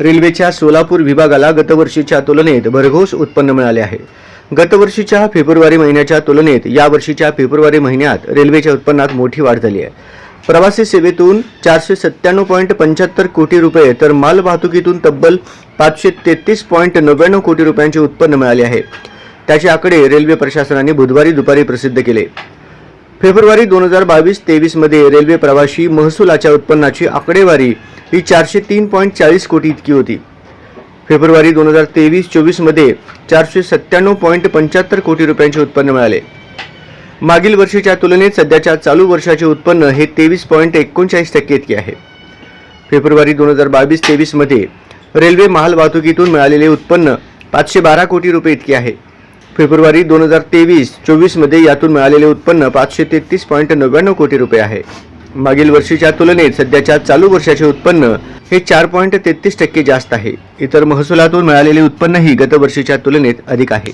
रेल्वेच्या सोलापूर विभागाला गतवर्षीच्या तुलनेत भरघोस उत्पन्न मिळाले आहे. गतवर्षीच्या फेब्रुवारी महिन्याच्या तुलनेत यावर्षीच्या फेब्रुवारी महिन्यात रेल्वेच्या उत्पन्नात मोठी वाढ झाली आहे. प्रवासी सेवेतून चारशे सत्त्याण्णव पॉईंट पंच्याहत्तर कोटी रुपये तर माल वाहतुकीतून तब्बल पाचशे तेहतीस पॉईंट नव्याण्णव कोटी रुपयांचे उत्पन्न मिळाले आहे. त्याचे आकडे रेल्वे प्रशासनाने बुधवारी दुपारी प्रसिद्ध केले. फेब्रुवारी दोन हजार बावीस तेवीसमध्ये रेल्वे प्रवाशी महसुलाच्या उत्पन्नाची आकडेवारी ही चारशे तीन पॉईंट चाळीस कोटी इतकी होती. फेब्रुवारी दोन हजार तेवीस चोवीसमध्ये चारशे सत्त्याण्णव पॉईंट पंच्याहत्तर कोटी रुपयांचे उत्पन्न मिळाले. मागील वर्षीच्या तुलनेत सध्याच्या चालू वर्षाचे उत्पन्न हे तेवीस पॉईंट एकोणचाळीस टक्के इतके आहे. फेब्रुवारी दोन हजार बावीस तेवीसमध्ये रेल्वे महाल वाहतुकीतून मिळालेले उत्पन्न पाचशे बारा कोटी रुपये इतके आहे. फेब्रुवारी दोन हजार तेवीस चोवीसमध्ये यातून मिळालेले उत्पन्न पाचशे तेहतीस पॉईंट नव्याण्णव कोटी रुपये आहे. मागील वर्षीच्या तुलनेत सध्याच्या चालू वर्षाचे उत्पन्न हे चार पॉईंट तेहतीस टक्के जास्त आहे. इतर महसुलातून मिळालेले उत्पन्नही गतवर्षीच्या तुलनेत अधिक आहे.